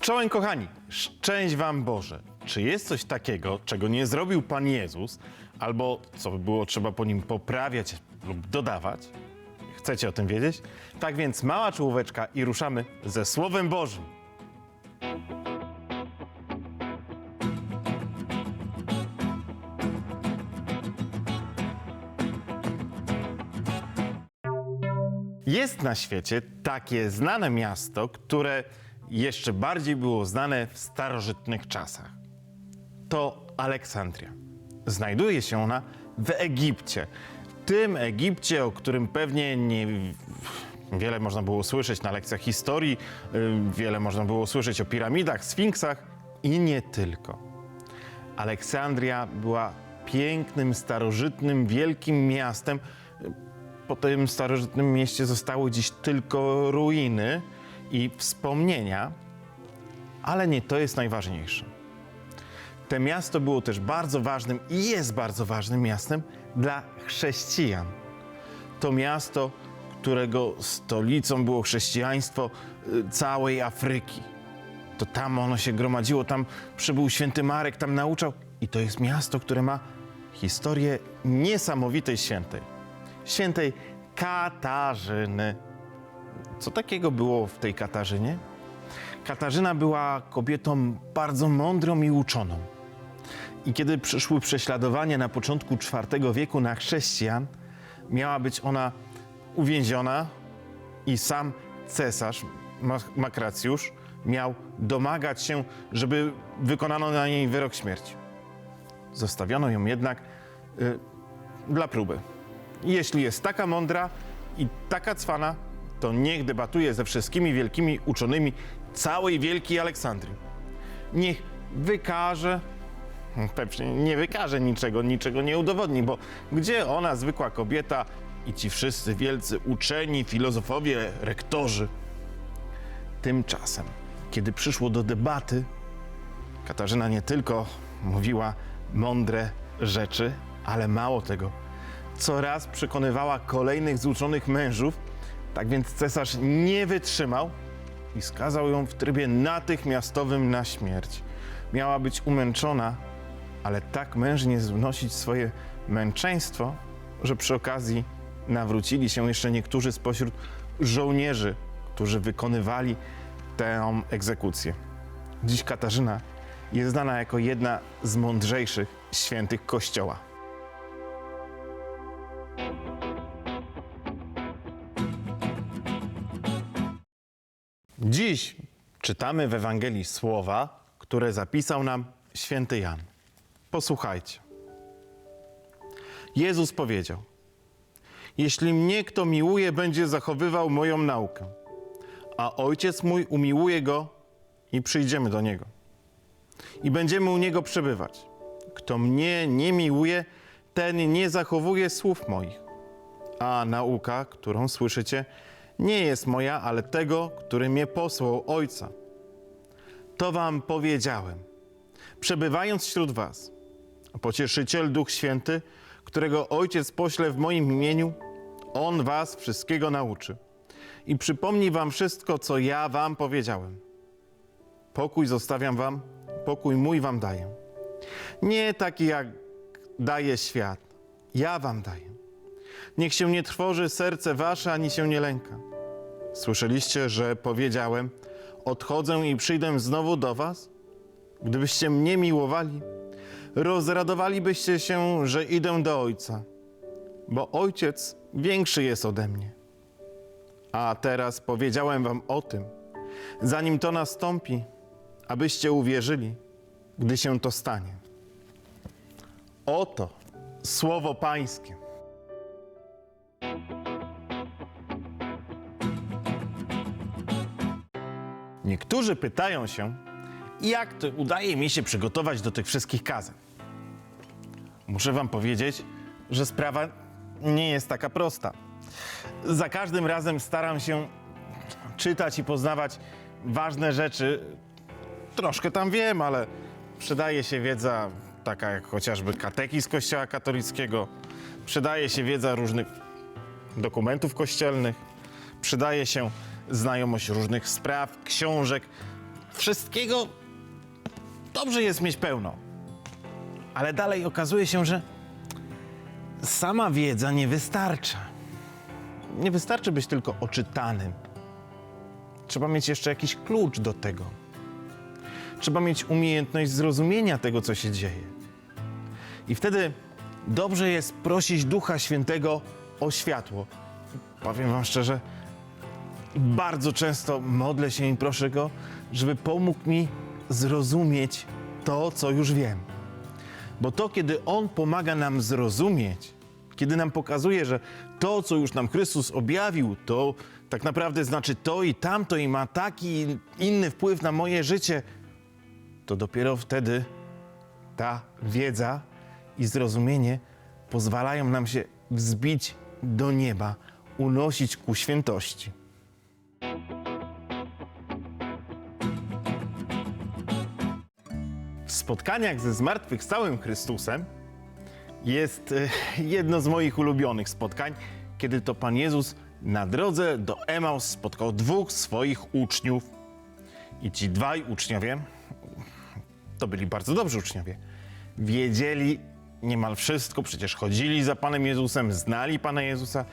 Czołem kochani, szczęść wam Boże. Czy jest coś takiego, czego nie zrobił Pan Jezus, albo co by było trzeba po nim poprawiać lub dodawać? Chcecie o tym wiedzieć? Tak więc mała czołóweczka i ruszamy ze Słowem Bożym. Jest na świecie takie znane miasto, które jeszcze bardziej było znane w starożytnych czasach. To Aleksandria. Znajduje się ona w Egipcie. W tym Egipcie, o którym pewnie nie, wiele można było słyszeć na lekcjach historii, y, wiele można było słyszeć o piramidach, sfinksach i nie tylko. Aleksandria była pięknym, starożytnym, wielkim miastem. Po tym starożytnym mieście zostały dziś tylko ruiny i wspomnienia, ale nie to jest najważniejsze. To miasto było też bardzo ważnym i jest bardzo ważnym miastem dla chrześcijan. To miasto, którego stolicą było chrześcijaństwo y, całej Afryki. To tam ono się gromadziło, tam przybył święty Marek, tam nauczał. I to jest miasto, które ma historię niesamowitej świętej. Świętej Katarzyny. Co takiego było w tej Katarzynie? Katarzyna była kobietą bardzo mądrą i uczoną. I kiedy przyszły prześladowania na początku IV wieku na chrześcijan, miała być ona uwięziona i sam cesarz Ma- Makracjusz miał domagać się, żeby wykonano na niej wyrok śmierci. Zostawiono ją jednak y, dla próby. Jeśli jest taka mądra i taka cwana, to niech debatuje ze wszystkimi wielkimi uczonymi całej Wielkiej Aleksandrii. Niech wykaże, pewnie nie wykaże niczego, niczego nie udowodni, bo gdzie ona, zwykła kobieta i ci wszyscy wielcy uczeni, filozofowie, rektorzy. Tymczasem, kiedy przyszło do debaty, Katarzyna nie tylko mówiła mądre rzeczy, ale mało tego, coraz przekonywała kolejnych zuczonych mężów. Tak więc cesarz nie wytrzymał i skazał ją w trybie natychmiastowym na śmierć. Miała być umęczona, ale tak mężnie znosić swoje męczeństwo, że przy okazji nawrócili się jeszcze niektórzy spośród żołnierzy, którzy wykonywali tę egzekucję. Dziś Katarzyna jest znana jako jedna z mądrzejszych świętych Kościoła. Dziś czytamy w Ewangelii słowa, które zapisał nam święty Jan. Posłuchajcie. Jezus powiedział: Jeśli mnie kto miłuje, będzie zachowywał moją naukę, a ojciec mój umiłuje go i przyjdziemy do niego. I będziemy u niego przebywać. Kto mnie nie miłuje, ten nie zachowuje słów moich. A nauka, którą słyszycie, nie jest moja, ale tego, który mnie posłał Ojca. To wam powiedziałem, przebywając wśród was. Pocieszyciel Duch Święty, którego Ojciec pośle w moim imieniu, On was wszystkiego nauczy i przypomni wam wszystko, co ja wam powiedziałem. Pokój zostawiam wam, pokój mój wam daję. Nie taki jak daje świat, ja wam daję. Niech się nie trwoży serce wasze, ani się nie lęka. Słyszeliście, że powiedziałem: Odchodzę i przyjdę znowu do was? Gdybyście mnie miłowali, rozradowalibyście się, że idę do Ojca, bo Ojciec większy jest ode mnie. A teraz powiedziałem wam o tym, zanim to nastąpi, abyście uwierzyli, gdy się to stanie. Oto słowo Pańskie. Niektórzy pytają się, jak to udaje mi się przygotować do tych wszystkich kazań. Muszę wam powiedzieć, że sprawa nie jest taka prosta. Za każdym razem staram się czytać i poznawać ważne rzeczy. Troszkę tam wiem, ale przydaje się wiedza taka jak chociażby kateki z Kościoła katolickiego, przydaje się wiedza różnych dokumentów kościelnych, przydaje się znajomość różnych spraw, książek, wszystkiego dobrze jest mieć pełno. Ale dalej okazuje się, że sama wiedza nie wystarcza. Nie wystarczy być tylko oczytanym. Trzeba mieć jeszcze jakiś klucz do tego. Trzeba mieć umiejętność zrozumienia tego, co się dzieje. I wtedy dobrze jest prosić Ducha Świętego o światło. Powiem Wam szczerze, bardzo często modlę się i proszę Go, żeby pomógł mi zrozumieć to, co już wiem. Bo to, kiedy On pomaga nam zrozumieć, kiedy nam pokazuje, że to, co już nam Chrystus objawił, to tak naprawdę znaczy to i tamto i ma taki inny wpływ na moje życie, to dopiero wtedy ta wiedza i zrozumienie pozwalają nam się wzbić do nieba, unosić ku świętości. W spotkaniach ze zmartwychwstałym Chrystusem jest e, jedno z moich ulubionych spotkań, kiedy to Pan Jezus na drodze do Emaus spotkał dwóch swoich uczniów. I ci dwaj uczniowie to byli bardzo dobrzy uczniowie. Wiedzieli niemal wszystko, przecież chodzili za Panem Jezusem, znali Pana Jezusa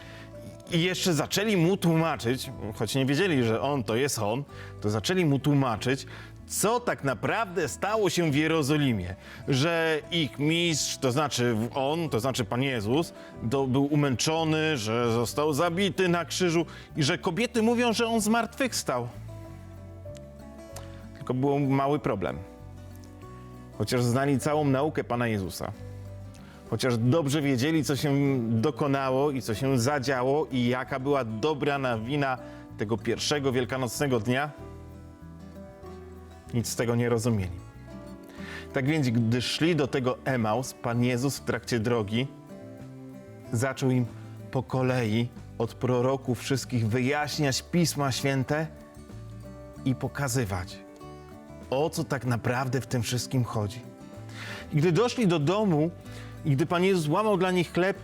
i jeszcze zaczęli mu tłumaczyć, choć nie wiedzieli, że on to jest on, to zaczęli mu tłumaczyć, co tak naprawdę stało się w Jerozolimie. Że ich mistrz, to znaczy on, to znaczy Pan Jezus, był umęczony, że został zabity na krzyżu i że kobiety mówią, że on zmartwychwstał. Tylko był mały problem. Chociaż znali całą naukę Pana Jezusa, chociaż dobrze wiedzieli, co się dokonało i co się zadziało i jaka była dobra nawina tego pierwszego wielkanocnego dnia, nic z tego nie rozumieli. Tak więc, gdy szli do tego Emaus, Pan Jezus w trakcie drogi zaczął im po kolei od proroków wszystkich wyjaśniać Pisma Święte i pokazywać, o co tak naprawdę w tym wszystkim chodzi. I gdy doszli do domu, i gdy Pan Jezus łamał dla nich chleb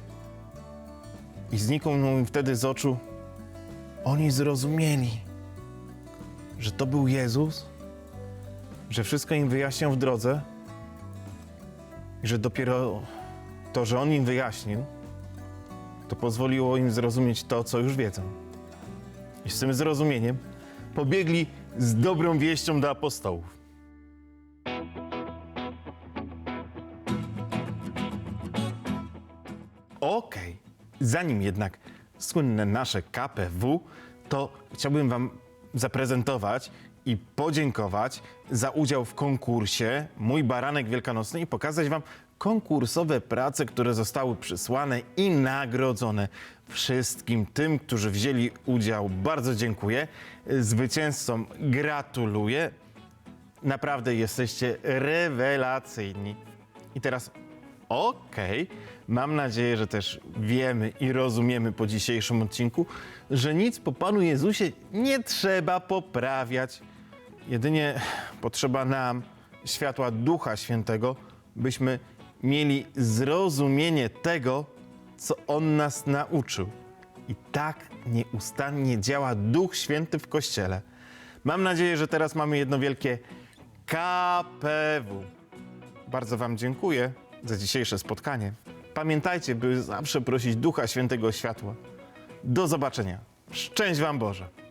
i zniknął im wtedy z oczu, oni zrozumieli, że to był Jezus, że wszystko im wyjaśniał w drodze i że dopiero to, że On im wyjaśnił, to pozwoliło im zrozumieć to, co już wiedzą. I z tym zrozumieniem pobiegli z dobrą wieścią do apostołów. Okej, zanim jednak słynne nasze KPW, to chciałbym Wam zaprezentować i podziękować za udział w konkursie Mój Baranek Wielkanocny i pokazać Wam konkursowe prace, które zostały przysłane i nagrodzone. Wszystkim tym, którzy wzięli udział, bardzo dziękuję. Zwycięzcom gratuluję. Naprawdę jesteście rewelacyjni. I teraz Okej, mam nadzieję, że też wiemy i rozumiemy po dzisiejszym odcinku, że nic po Panu Jezusie nie trzeba poprawiać. Jedynie potrzeba nam światła Ducha Świętego, byśmy mieli zrozumienie tego, co On nas nauczył. I tak nieustannie działa Duch Święty w Kościele. Mam nadzieję, że teraz mamy jedno wielkie KPW. Bardzo Wam dziękuję za dzisiejsze spotkanie. Pamiętajcie, by zawsze prosić Ducha Świętego o światło. Do zobaczenia. Szczęść Wam Boże.